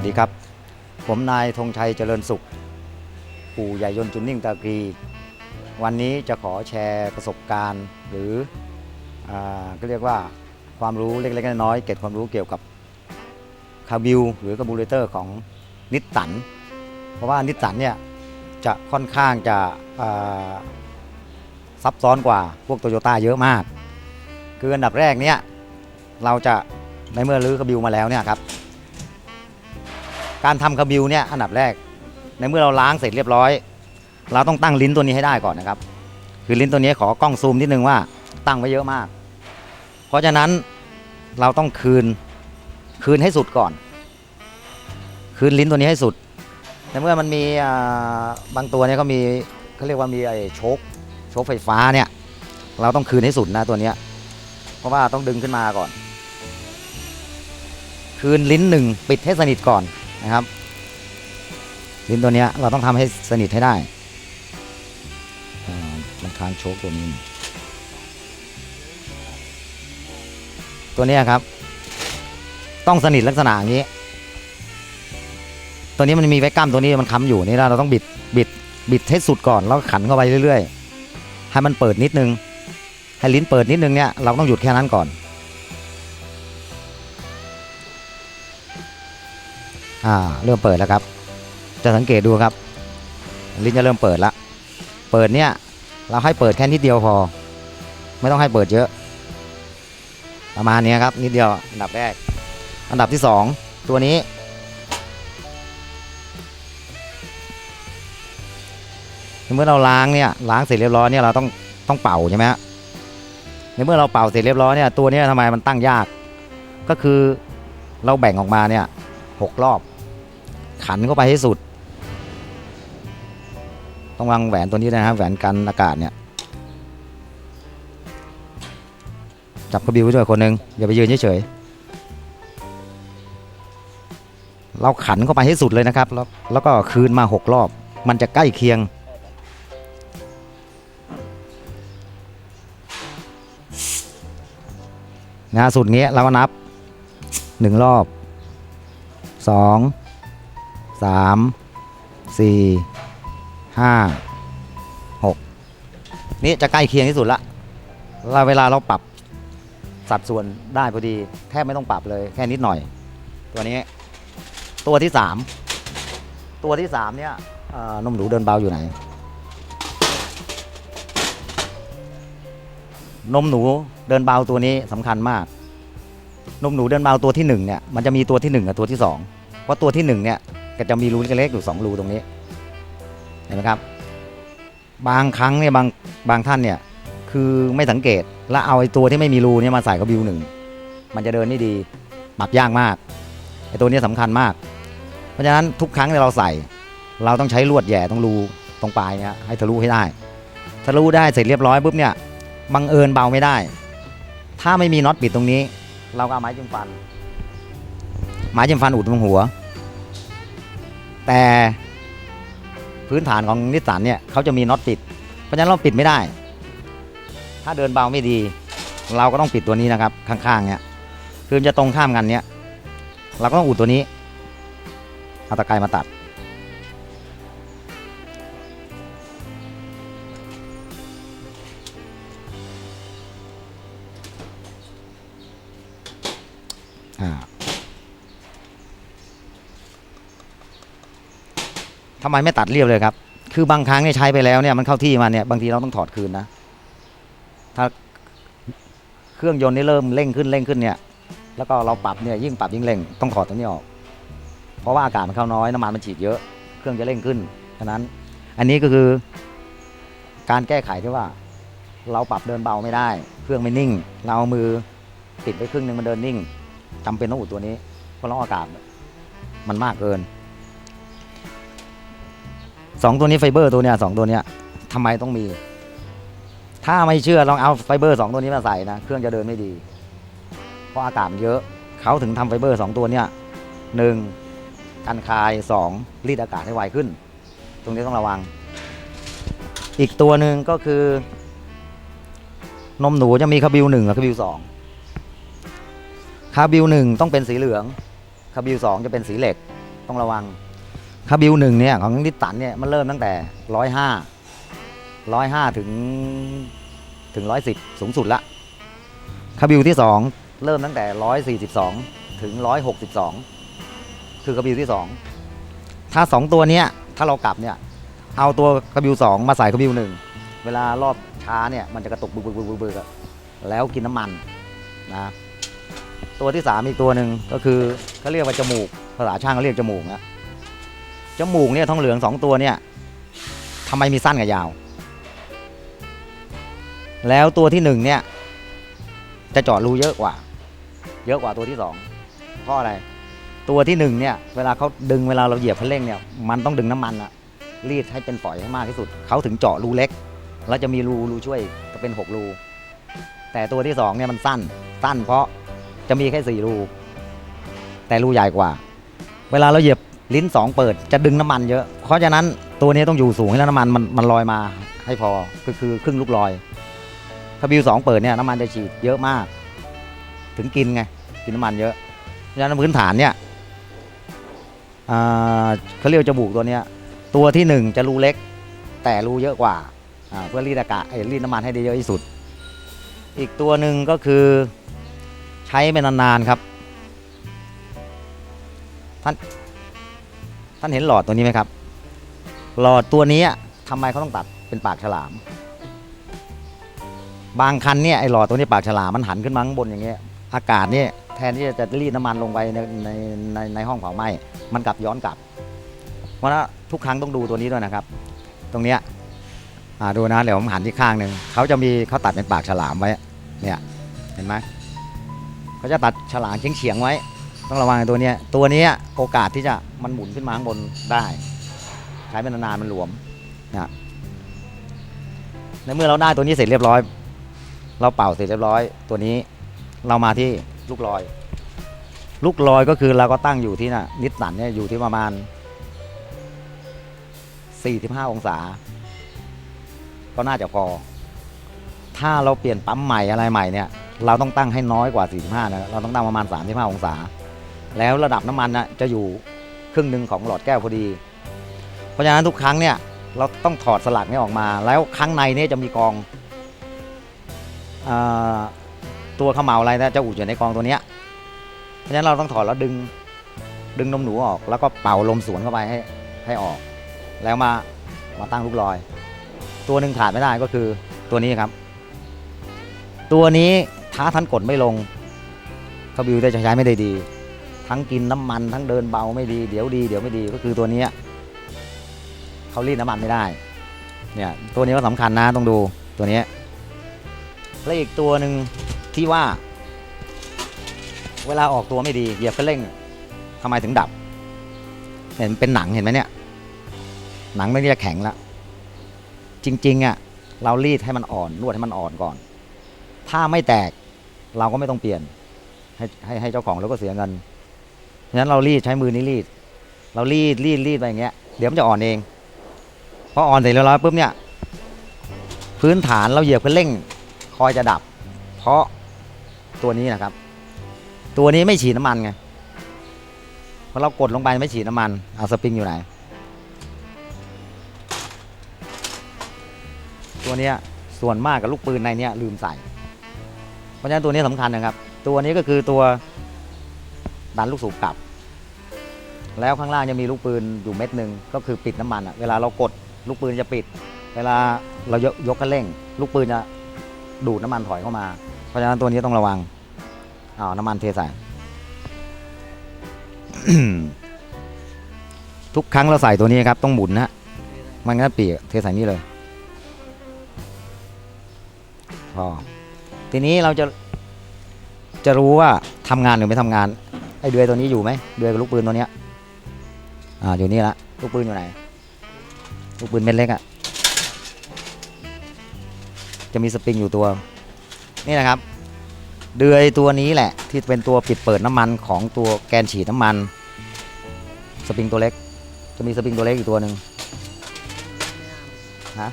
วัสดีครับ ผมนายธงชัยเจริญสุข ปู่ใหญ่ยนจุนนิ่งตะกรีวันนี้จะขอแชร์ประสบการณ์ หรืออก็เรียกว่าความรู้เล็กๆน้อยๆเก็บความรู้เกี่ยวกับคาบิลหรือกระบูเลเตอร์ของนิสสัน เพราะว่านิสสันเนี่ยจะค่อนข้างจะซับซ้อนกว่าพวกโตโยต้าเยอะมาก คืออันดับแรกเนี่ยเราจะในเมื่อรื้อคาบิลมาแล้วเนี่ยครับ การทำคาบิลเนี่ยอันดับแรก ในเมื่อเราล้างเสร็จเรียบร้อย เราต้องตั้งลิ้นตัวนี้ให้ได้ก่อนนะครับ คือลิ้นตัวนี้ขอกล้องซูมนิดนึงว่าตั้งไว้เยอะมาก เพราะฉะนั้นเราต้องคืนคืนให้สุดก่อน คืนลิ้นตัวนี้ให้สุดในเมื่อมันมีบางตัวเนี่ยก็มีเขาเรียกว่ามีไอ้โชคโชคไฟฟ้าเนี่ย เราต้องคืนให้สุดนะตัวเนี้ยเพราะว่าต้องดึงขึ้นมาก่อน คืนลิ้นหนึ่งปิดให้สนิทก่อน นะครับ ลิ้นตัวเนี้ยเราต้องทำให้สนิทให้ได้มันค้างโชคตัวนี้ ตัวเนี้ยครับ ต้องสนิทลักษณะอย่างนี้ ตัวนี้มันมีไว้กล้ามตัวนี้มันค้ำอยู่นี่เราต้องบิดบิดบิดให้สุดก่อนแล้วขันเข้าไปเรื่อยๆ ให้มันเปิดนิดนึง ให้ลิ้นเปิดนิดนึงเนี่ยเราต้องหยุดแค่นั้นก่อน อ่าเริ่มเปิดแล้วครับ จะสังเกตดูครับ ลิ้นจะเริ่มเปิดละเปิดเนี่ยเราให้เปิดแค่นิดเดียวพอ ไม่ต้องให้เปิดเยอะ ประมาณนี้ครับนิดเดียวอันดับแรก อันดับที่สองตัวนี้ เมื่อเราล้างเนี่ยล้างเสร็จเรียบร้อยเนี่ยเราต้องต้องเป่าใช่ไหมฮะในเมื่อเราเป่าเสร็จเรียบร้อยเนี่ยตัวนี้ทำไมมันตั้งยาก ก็คือเราแบ่งออกมาเนี่ย หกรอบ ขันเข้าไปให้สุด ต้องวางแหวนตัวนี้นะครับแหวนกันอากาศเนี่ย จับกระบิวไว้ด้วยคนหนึ่งอย่าไปยืนเฉยๆเราขันเข้าไปให้สุดเลยนะครับ แล้วแล้วก็คืนมาหกรอบ มันจะใกล้เคียงนะสุดนี้เราก็นับหนึ่งรอบ สองสามสี่ห้าหกนี่จะใกล้เคียงที่สุดละเราเวลาเราปรับสัดส่วนได้พอดีแทบไม่ต้องปรับเลยแค่นิดหน่อย ตัวนี้ ตัวที่สามตัวที่สามเนี่ยนมหนูเดินเบาอยู่ไหน นมหนูเดินเบาตัวนี้สำคัญมาก นมหนูเดินเบาตัวที่หนึ่งเนี่ย มันจะมีตัวที่หนึ่งกับตัวที่สอง เพราะตัวที่หนึ่งเนี่ยก็จะมีรูเล็กๆอยู่สองรูตรงนี้เห็นไหมครับบางครั้งเนี่ยบางบางท่านเนี่ยคือไม่สังเกตแล้วเอาไอ้ตัวที่ไม่มีรูเนี่ยมาใส่กับบิวหนึ่งมันจะเดินได้ดีปรับยากมากไอ้ตัวนี้ยสำคัญมาก เพราะฉะนั้นทุกครั้งที่เราใส่ เราต้องใช้ลวดแหย่ตรงรูตรงปลายเนี่ยให้ทะลุให้ได้ทะลุได้เสร็จเรียบร้อยปุ๊บเนี่ยบังเอิญเบาไม่ได้ ถ้าไม่มีน็อตปิดตรงนี้ เราก็เอาไม้จิ้มฟัน หมาจิ้มฟันอุดตรงหัว แต่พื้นฐานของนิสสันเนี่ยเขาจะมีน็อตปิด เพราะฉะนั้นเราปิดไม่ได้ ถ้าเดินเบาไม่ดี เราก็ต้องปิดตัวนี้นะครับ ข้างๆเนี่ยคือจะตรงข้ามกันเนี่ยเราก็ต้องอุดตัวนี้เอาตะไคร้มาตัด ไมไม่ตัดเรียบเลยครับ คือบางครั้งเนี่ยใช้ไปแล้วเนี่ยมันเข้าที่มาเนี่ยบางทีเราต้องถอดคืนนะ ถ้าเครื่องยนต์นี่เริ่มเร่งขึ้นเร่งขึ้นเนี่ย แล้วก็เราปรับเนี่ยยิ่งปรับยิ่งเร่งต้องถอดตัวนี้ออก เพราะว่าอากาศมันเข้าน้อยน้ำมันมันฉีดเยอะ เครื่องจะเร่งขึ้น ฉะนั้นอันนี้ก็คือ การแก้ไขที่ว่า เราปรับเดินเบาไม่ได้ เครื่องไม่นิ่ง เราเอามือปิดไว้ครึ่งหนึ่งมันเดินนิ่งจำเป็นต้องอุดตัวนี้เพราะเราอากาศมันมากเกิน สองตัวนี้ไฟเบอร์ตัวเนี้ยสองตัวเนี้ยทำไมต้องมี ถ้าไม่เชื่อลองเอาไฟเบอร์สองตัวนี้มาใส่นะเครื่องจะเดินไม่ดี เพราะอากาศมันเยอะเขาถึงทำไฟเบอร์สองตัวเนี้ยหนึ่งกันคายสองรีดอากาศให้ไวขึ้น ตรงนี้ต้องระวัง อีกตัวหนึ่งก็คือนมหนูจะมีคาบิวหนึ่งกับคาบิวสองคาบิลหนึ่งต้องเป็นสีเหลืองคาบิลสองจะเป็นสีเหล็กต้องระวัง คาบิวหนึ่งเนี่ยของนิสสันเนี่ยมันเริ่มตั้งแต่ร้อยห้าร้อยห้าถึงถึงร้อยสิบสูงสุดละคาบิวที่สองเริ่มตั้งแต่ร้อยสี่สิบสองถึงร้อยหกสิบสองคือคาบิวที่สองถ้าสองตัวเนี้ยถ้าเรากลับเนี่ยเอาตัวคาบิวสองมาใส่คาบิวหนึ่งเวลารอบช้าเนี่ยมันจะกระตุกบึกบึกบึกบึกบึกแล้วกินน้ำมันนะตัวที่สามอีกตัวหนึ่งก็คือเขาเรียกว่าจมูกภาษาช่างเขาเรียกจมูกนะ จมูกเนี่ยทองเหลืองสองตัวเนี่ยทำไมมีสั้นกับยาว แล้วตัวที่หนึ่งเนี่ย จะเจาะรูเยอะกว่า เยอะกว่าตัวที่สองเพราะอะไร ตัวที่หนึ่งเนี่ย เวลาเขาดึงเวลาเราเหยียบคันเร่งเนี่ย มันต้องดึงน้ำมันอะรีดให้เป็นฝอยให้มากที่สุด เขาถึงเจาะรูเล็ก แล้วจะมีรูรูช่วยจะเป็นหกรู แต่ตัวที่สองเนี่ยมันสั้น สั้นเพราะจะมีแค่สี่รู แต่รูใหญ่กว่า เวลาเราเหยียบ ลิ้นสองเปิดจะดึงน้ำมันเยอะ เพราะฉะนั้นตัวนี้ต้องอยู่สูงให้แล้วน้ำมันมันมันลอยมาให้พอก็คือครึ่งลูกลอย ถ้าบิวสองเปิดเนี่ยน้ำมันจะฉีดเยอะมาก ถึงกินไงกินน้ำมันเยอะเพราะฉะนั้นพื้นฐานเนี่ยเขาเรียกว่าจมูกตัวเนี้ยตัวที่หนึ่งจะรูเล็ก แต่รูเยอะกว่าเพื่อรีดอากาศเอ้ยรีดน้ำมันให้ได้เยอะที่สุด อีกตัวหนึ่งก็คือใช้ไปนานๆครับท่าน ท่านเห็นหลอดตัวนี้ไหมครับ หลอดตัวนี้ทำไมเขาต้องตัดเป็นปากฉลาม บางคันเนี่ยไอ้หลอดตัวนี้ปากฉลามมันหันขึ้นมาข้างบนอย่างเงี้ย อากาศเนี่ยแทนที่จะรีดน้ำมันลงไปในในในในห้องเผาไหม้มันกลับย้อนกลับ เพราะนั้นทุกครั้งต้องดูตัวนี้ด้วยนะครับ ตรงเนี้ยอ่าดูนะเดี๋ยวผมหันที่ข้างหนึ่งเขาจะมีเขาตัดเป็นปากฉลามไว้เนี่ยเห็นไหมเขาจะตัดฉลามเฉียงเฉียงๆไว้ ต้องระวังตัวเนี้ยตัวนี้โอกาสที่จะมันหมุนขึ้นมาข้างบนได้ใช้เป็นนานๆมันหลวมนะในเมื่อเราได้ตัวนี้เสร็จเรียบร้อย เราเป่าเสร็จเรียบร้อย ตัวนี้เรามาที่ลูกลอย ลูกลอยก็คือเราก็ตั้งอยู่ที่น่ะนิสสันเนี่ยอยู่ที่ประมาณ 45 องศา ก็น่าจะพอ ถ้าเราเปลี่ยนปั๊มใหม่อะไรใหม่เนี่ยเราต้องตั้งให้น้อยกว่า 45 นะ เราต้องตั้งประมาณ 35 องศา แล้วระดับน้ำมันนะจะอยู่ครึ่งหนึ่งของหลอดแก้วพอดี เพราะฉะนั้นทุกครั้งเนี่ยเราต้องถอดสลักนี้ออกมา แล้วข้างในเนี่ยจะมีกองอตัวขมเหลาอะไรนะจะอุดอยู่ในกองตัวเนี้ยเพราะฉะนั้นเราต้องถอดแล้วดึงดึงนมหนูออก แล้วก็เป่าลมสวนเข้าไปให้ให้ออก แล้วมามาตั้งลูกลอย ตัวหนึ่งขาดไม่ได้ก็คือตัวนี้ครับ ตัวนี้ท้าท่านกดไม่ลงเขาบิวได้จะใช้ไม่ได้ดี ทั้งกินน้ำมันทั้งเดินเบาไม่ดีเดี๋ยวดีเดี๋ยวไม่ดีก็คือตัวนี้เขารีดน้ำมันไม่ได้เนี่ยตัวนี้ก็สำคัญนะต้องดูตัวนี้และอีกตัวหนึ่งที่ว่า เวลาออกตัวไม่ดีเหยียบคันเร่งทำไมถึงดับ เห็นเป็นหนังเห็นไหมเนี่ยหนังไม่ได้จะแข็งละจริงๆอะเรารีดให้มันอ่อนนวดให้มันอ่อนก่อน ถ้าไม่แตกเราก็ไม่ต้องเปลี่ยนให้ให้ให้เจ้าของแล้วก็เสียเงิน ฉะนั้นเรารีดใช้มือนี้รีด เรารีดรีดรีดไปอย่างเงี้ย เดี๋ยวมันจะอ่อนเอง พออ่อนเสร็จแล้วปุ๊บเนี่ย พื้นฐานเราเหยียบคันเร่ง คอยจะดับ เพราะตัวนี้นะครับ ตัวนี้ไม่ฉีดน้ำมันไงพอเรากดลงไปไม่ฉีดน้ำมัน เอาสปริงอยู่ไหน ตัวเนี้ยส่วนมากกับลูกปืนในเนี้ยลืมใส่ เพราะฉะนั้นตัวนี้สำคัญนะครับ ตัวนี้ก็คือตัว ดันลูกสูบกลับ แล้วข้างล่างจะมีลูกปืนอยู่เม็ดหนึ่งก็คือปิดน้ำมันอะเวลาเรากดลูกปืนจะปิด เวลาเรายกยกคันเร่ง ลูกปืนจะดูดน้ำมันถอยเข้ามา เพราะฉะนั้นตัวนี้ต้องระวังอ้าวน้ำมันเทใส่ทุกครั้งเราใส่ตัวนี้ครับ ต้องหมุนนะมันก็เปียกเทใส่นี่เลยพอทีนี้เราจะจะรู้ว่าทำงานหรือไม่ทำงาน ไอ้เดือยตัวนี้อยู่ไหมเดือยกับลูกปืนตัวเนี้ยอ่าอยู่นี่ละลูกปืนอยู่ไหนลูกปืนเม็ดเล็กอะ่ะจะมีสปริงอยู่ตัวนี่นะครับ เดือยตัวนี้แหละ ที่เป็นตัวปิดเปิดน้ำมันของตัวแกนฉีดน้ำมัน สปริงตัวเล็ก จะมีสปริงตัวเล็กอีกตัวหนึ่งฮะ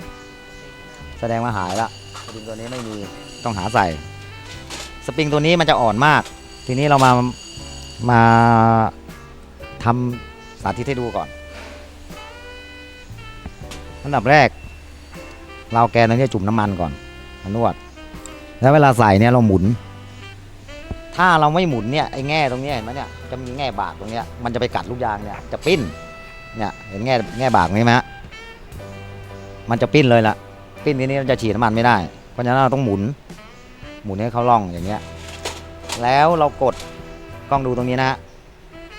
แสดงว่าหายละสปริงตัวนี้ไม่มีต้องหาใส่ สปริงตัวนี้มันจะอ่อนมาก ทีนี้เรามา มาทำสาธิตให้ดูก่อน อันดับแรก เราแกนตรงนี้จุ่มน้ำมันก่อนนวด แล้วเวลาใส่เนี่ยเราหมุน ถ้าเราไม่หมุนเนี่ยไอ้แง่ตรงนี้เห็นไหมเนี่ยจะมีแง่บากตรงเนี้ยมันจะไปกัดลูกยางเนี่ยจะปิ้นเนี่ยเห็นแง่แง่บากนี้ไหมฮะมันจะปิ้นเลยละปิ้นทีนี้มันจะฉีดน้ำมันไม่ได้ เพราะฉะนั้นเราต้องหมุน หมุนให้เขาล่องอย่างเงี้ย แล้วเรากด กล้องดูตรงนี้นะฮะ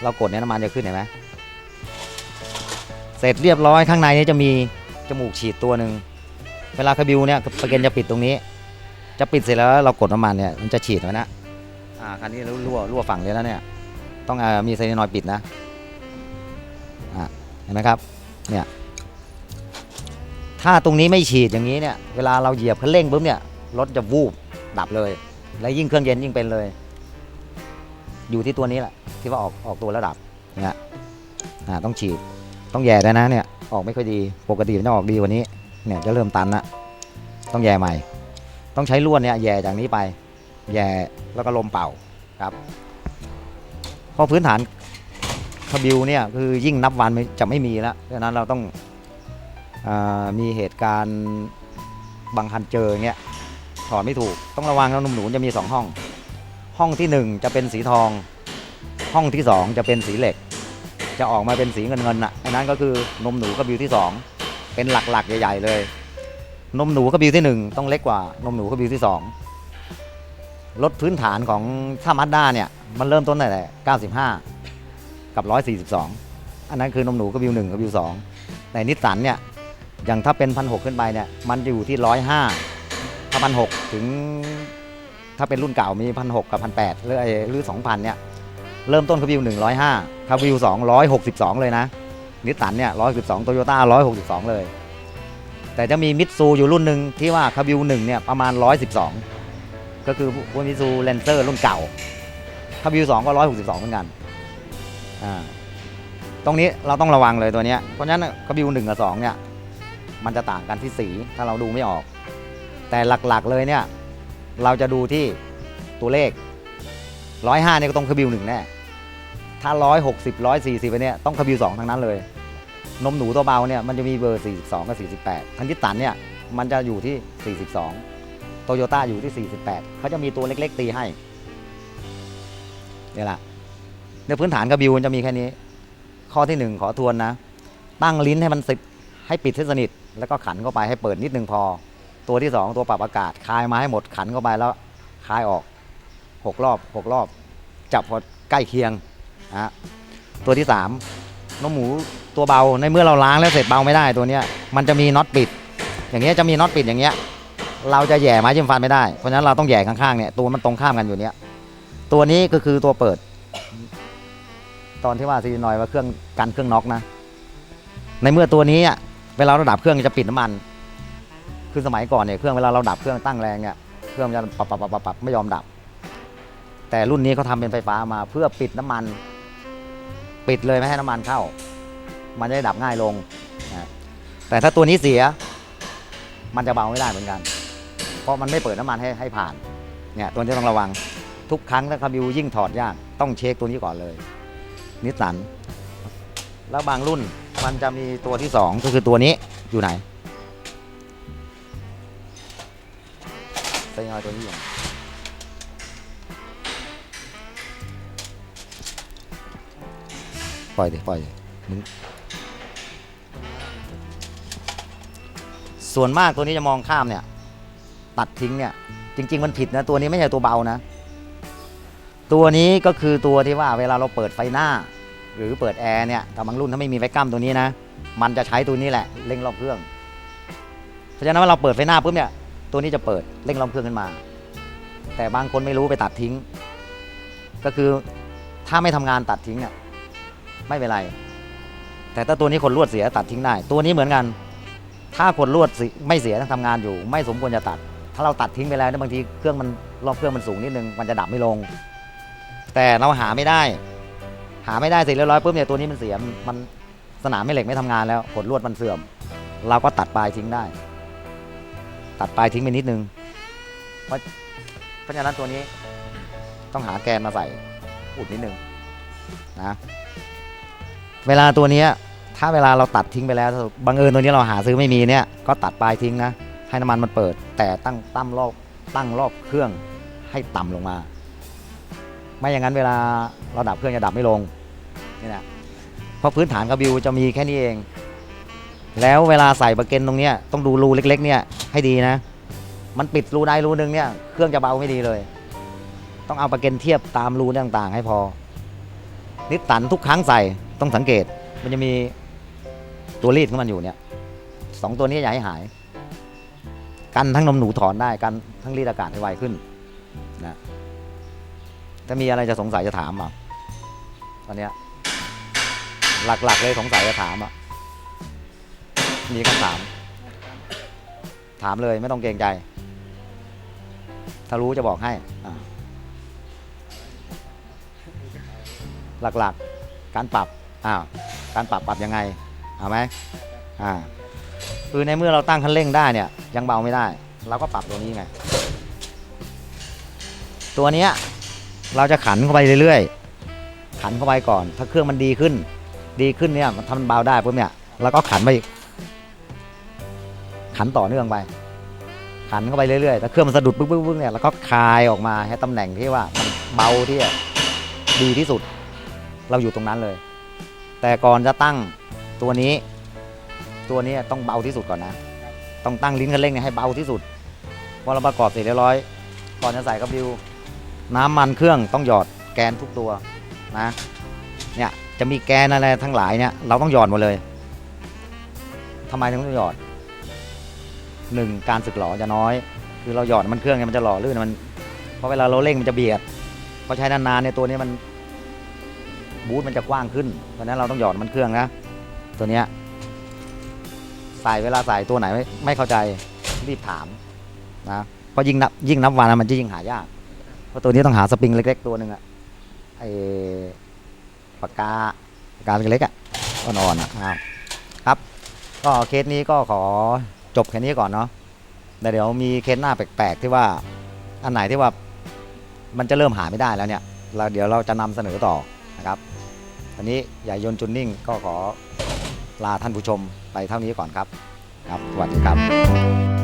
เรากดเนี่ยน้ำมันจะขึ้นเห็นไหมเสร็จเรียบร้อยข้างในนี้จะมีจมูกฉีดตัวหนึ่งเวลาคบิวเนี่ยสเกนจะปิดตรงนี้ จะปิดเสร็จแล้วเรากดน้ำมันเนี่ยมันจะฉีดไว้นะอ่าคันนี้รั่วรั่วฝั่งเลยแล้วเนี่ยต้องอมีไซยานอยด์ปิดนะอ่าเห็นไหมครับเนี่ยถ้าตรงนี้ไม่ฉีดอย่างนี้เนี่ยเวลาเราเหยียบคันเร่งปุ๊บเนี่ยรถจะวูบดับเลย แล้วยิ่งเครื่องเย็นยิ่งเป็นเลย อยู่ที่ตัวนี้แหละที่ว่าออกออกตัวระดับนี่ยอ่าต้องฉีดต้องแย่ด้วยนะเนี่ยออกไม่ค่อยดีปกติมันจะออกดีกว่านี้เนี่ยจะเริ่มตันละต้องแย่ใหม่ ต้องใช้ลวดเนี่ยแย่จากนี้ไป แย่แล้วก็ลมเป่าครับเพราะพื้นฐานคาบิวเนี่ยคือยิ่งนับวันจะไม่มีแล้วดังนั้นเราต้องอมีเหตุการณ์บางคันเจออย่างเงี้ยถอดไม่ถูกต้องระวังนะหนุ่มหนูจะมีสองห้อง ห้องที่หนึ่งจะเป็นสีทอง ห้องที่สองจะเป็นสีเหล็ก จะออกมาเป็นสีเงินเงินๆน่ะอันนั้นก็คือนมหนูกระบิวที่สองเป็นหลักๆ ใหญ่ ๆ เลย นมหนูกระบิวที่หนึ่งต้องเล็กกว่านมหนูกระบิวที่สองรถพื้นฐานของถ้ามัดด้าเนี่ยมันเริ่มต้นตั้งแต่95 กับ 142 อันนั้นคือนมหนูกระบิวหนึ่งกระบิวสองแต่นิสสันเนี่ยอย่างถ้าเป็นพันหขึ้นไปเนี่ยมันจะอยู่ที่ 105ถ้าพันหถึง ถ้าเป็นรุ่นเก่ามีพันหกับพันแปดหรือไอ้หรือสองพันเนี่ยเริ่มต้นคาบิวหนึ่งร้อยห้าคาบิวสองร้อยหกสิบสองเลยนะนิสสันเนี่ยร้อยสิบสองโตโยต้าร้อยหกสิบสองเลย แต่จะมีมิตซูอยู่รุ่นหนึ่งที่ว่าคาบิวหนึ่งเนี่ยประมาณร้อยสิบสองก็คือพวกมิตซูเลนเซอร์รุ่นเก่าคาบิวสองก็ร้อยหกสิบสองเหมือนกันอ่าตรงนี้เราต้องระวังเลยตัวเนี้ยเพราะฉะนั้นคาบิวหนึ่งกับสองเนี่ยมันจะต่างกันที่สีถ้าเราดูไม่ออก แต่หลักๆเลยเนี่ย เราจะดูที่ตัวเลขร้อยห้าเนี่ยก็ต้องคบิวหนึ่งแน่ถ้าร้อยหกสิบร้อยสี่สิบเนี่ยต้องคบิวสองทั้งนั้นเลย นมหนูตัวเบาเนี่ยมันจะมีเบอร์ 42 กับ 48ทันทิตันเนี่ยมันจะอยู่ที่ 42 โตโยต้าอยู่ที่ 48 เขาจะมีตัวเล็ก ๆ ตีให้เนี่ยแหละในพื้นฐานคาบิวมันจะมีแค่นี้ ข้อที่หนึ่งขอทวนนะ ตั้งลิ้นให้มันสิบให้ปิดให้สนิท แล้วก็ขันเข้าไปให้เปิดนิดนึงพอ ตัวที่สองตัวปรับอากาศคลายมาให้หมดขันเข้าไปแล้วคลายออกหกรอบหกรอบ จับพอใกล้เคียงนะฮะตัวที่สามนมหมูตัวเบาในเมื่อเราล้างแล้วเสร็จเบาไม่ได้ตัวเนี้ยมันจะมีน็อตปิด อย่างเงี้ยจะมีน็อตปิดอย่างเงี้ยเราจะแย่ไม้จิ้มฟันไม่ได้เพราะฉะนั้นเราต้องแย่ข้างๆเนี่ยตัวมันตรงข้ามกันอยู่เนี้ยตัวนี้ก็คือตัวเปิด ตอนที่ว่าซีนอยว่าเครื่องกันเครื่องน็อกนะ ในเมื่อตัวนี้เวลาเราดับเครื่องจะปิดน้ำมัน คือสมัยก่อนเนี่ยเครื่องเวลาเราดับเครื่องตั้งแรงเนี่ยเครื่องมันจะปับปับปับปับปับไม่ยอมดับ แต่รุ่นนี้เขาทำเป็นไฟฟ้ามาเพื่อปิดน้ำมัน ปิดเลยไม่ให้น้ำมันเข้า มันจะได้ดับง่ายลงนะแต่ถ้าตัวนี้เสีย มันจะเบาไม่ได้เหมือนกัน เพราะมันไม่เปิดน้ำมันให้ให้ผ่านเนี่ยตัวนี้ต้องระวังทุกครั้งถ้าคาบิวยิ่งถอดยากต้องเช็คตัวนี้ก่อนเลยนิสสันแล้วบางรุ่นมันจะมีตัวที่สองก็คือตัวนี้อยู่ไหน ใส่ยอยตัวนี้อยู่ไหนปล่อยดิปล่อยส่วนมากตัวนี้จะมองข้ามเนี่ย ตัดทิ้งเนี่ย จริง ๆ มันผิดนะ ตัวนี้ไม่ใช่ตัวเบานะ ตัวนี้ก็คือตัวที่ว่าเวลาเราเปิดไฟหน้า หรือเปิดแอร์เนี่ยแต่บางรุ่นถ้าไม่มีไฟกั้มตัวนี้นะ มันจะใช้ตัวนี้แหละเร่งรอบเครื่อง เพราะฉะนั้นเวลาเราเปิดไฟหน้าปุ๊บเนี่ย ตัวนี้จะเปิดเร่งรอบเครื่องขึ้นมา แต่บางคนไม่รู้ไปตัดทิ้ง ก็คือถ้าไม่ทำงานตัดทิ้งเนี่ยไม่เป็นไร แต่ถ้าตัวนี้ขนลวดเสียตัดทิ้งได้ ตัวนี้เหมือนกัน ถ้าขนลวดไม่เสียทำงานอยู่ ไม่สมควรจะตัด ถ้าเราตัดทิ้งไปแล้วเนี่ยบางทีเครื่องมันรอบเครื่องมันสูงนิดนึงมันจะดับไม่ลง แต่เราหาไม่ได้ หาไม่ได้เสร็จเรียบร้อยปุ๊บเนี่ยตัวนี้มันเสียมันมันสนามแม่เหล็กไม่ทำงานแล้วขดลวดมันเสื่อม เราก็ตัดปลายทิ้งได้ ตัดปลายทิ้งไปนิดนึง เพราะเพราะฉะนั้นตัวนี้ต้องหาแกนมาใส่อุดนิดนึงนะเวลาตัวนี้ถ้าเวลาเราตัดทิ้งไปแล้วบังเอิญตัวนี้เราหาซื้อไม่มีเนี่ยก็ตัดปลายทิ้งนะให้น้ำมันมันเปิด แต่ตั้งตั้มรอบตั้งรอบเครื่องให้ต่ำลงมา ไม่อย่างนั้นเวลาเราดับเครื่องจะดับไม่ลงนี่นะเพราะพื้นฐานกระบิวจะมีแค่นี้เอง แล้วเวลาใส่ประเก็นตรงเนี้ยต้องดูรูเล็ก ๆ เนี่ยให้ดีนะ มันปิดรูใดรูหนึ่งเนี่ยเครื่องจะเบาไม่ดีเลย ต้องเอาประเก็นเทียบตามรูต่างๆ ให้พอ นิสสันทุกครั้งใส่ต้องสังเกต มันจะมีตัวรีดของมันอยู่เนี่ยสองตัวนี้อย่าให้หาย กันทั้งนมหนูถอนได้กันทั้งรีดอากาศให้ไวขึ้นนะถ้ามีอะไรจะสงสัยจะถามอะตอนเนี้ยหลักๆเลยสงสัยจะถามอะ มีคำถาม ถามเลยไม่ต้องเกรงใจ ถ้ารู้จะบอกให้หลักๆการปรับอ้าวการปรับปรับยังไงเอาไหมอ่าคือในเมื่อเราตั้งคันเร่งได้เนี่ยยังเบาไม่ได้เราก็ปรับตัวนี้ไง ตัวเนี้ยเราจะขันเข้าไปเรื่อยๆ ขันเข้าไปก่อน ถ้าเครื่องมันดีขึ้น ดีขึ้นเนี่ยมันทำเบาได้ปุ๊บเนี่ยเราก็ขันไปอีก ขันต่อเนื่องไป ขันเข้าไปเรื่อยๆถ้าเครื่องมันสะดุดปึ๊บปึ๊บปึ๊บเนี่ยแล้วก็คลายออกมาให้ตำแหน่งที่ว่ามันเบาที่ดีที่สุด เราอยู่ตรงนั้นเลย แต่ก่อนจะตั้งตัวนี้ ตัวนี้ต้องเบาที่สุดก่อนนะ ต้องตั้งลิ้นคันเร่งเนี่ยให้เบาที่สุดพอเราประกอบเสร็จเรียบร้อยก่อนจะใส่กระบิวน้ำมันเครื่องต้องหยอดแกนทุกตัวนะเนี่ยจะมีแกนอะไรทั้งหลายเนี่ยเราต้องหยอดหมดเลยทำไมถึงต้องหยอด หนึ่งการสึกหรอจะน้อย คือเราหยอดมันเครื่องเนี่ยมันจะหล่อลื่นมันเพราะเวลาเราเร่งมันจะเบียดพอใช้นานๆเนี่ยตัวนี้มันบูทมันจะกว้างขึ้นเพราะนั้นเราต้องหยอดมันเครื่องนะตัวเนี้ยใส่เวลาใส่ตัวไหนไม่ไม่เข้าใจรีบถามนะเพราะยิ่งนับยิ่งนับวันมันจะยิ่งหายาก เพราะตัวนี้ต้องหาสปริงเล็ก ๆ ตัวหนึ่งอะไอปากกาปากกาเล็กๆอะอ่อนๆอะครับครับก็เคสนี้ก็ขอ จบแค่นี้ก่อนเนาะแต่เดี๋ยวมีเคสหน้าแปลกๆที่ว่าอันไหนที่ว่ามันจะเริ่มหาไม่ได้แล้วเนี่ยเราเดี๋ยวเราจะนำเสนอต่อนะครับอันนี้ใหญ่ยนจุนนิ่งก็ขอลาท่านผู้ชมไปเท่านี้ก่อนครับ ครับสวัสดีครับ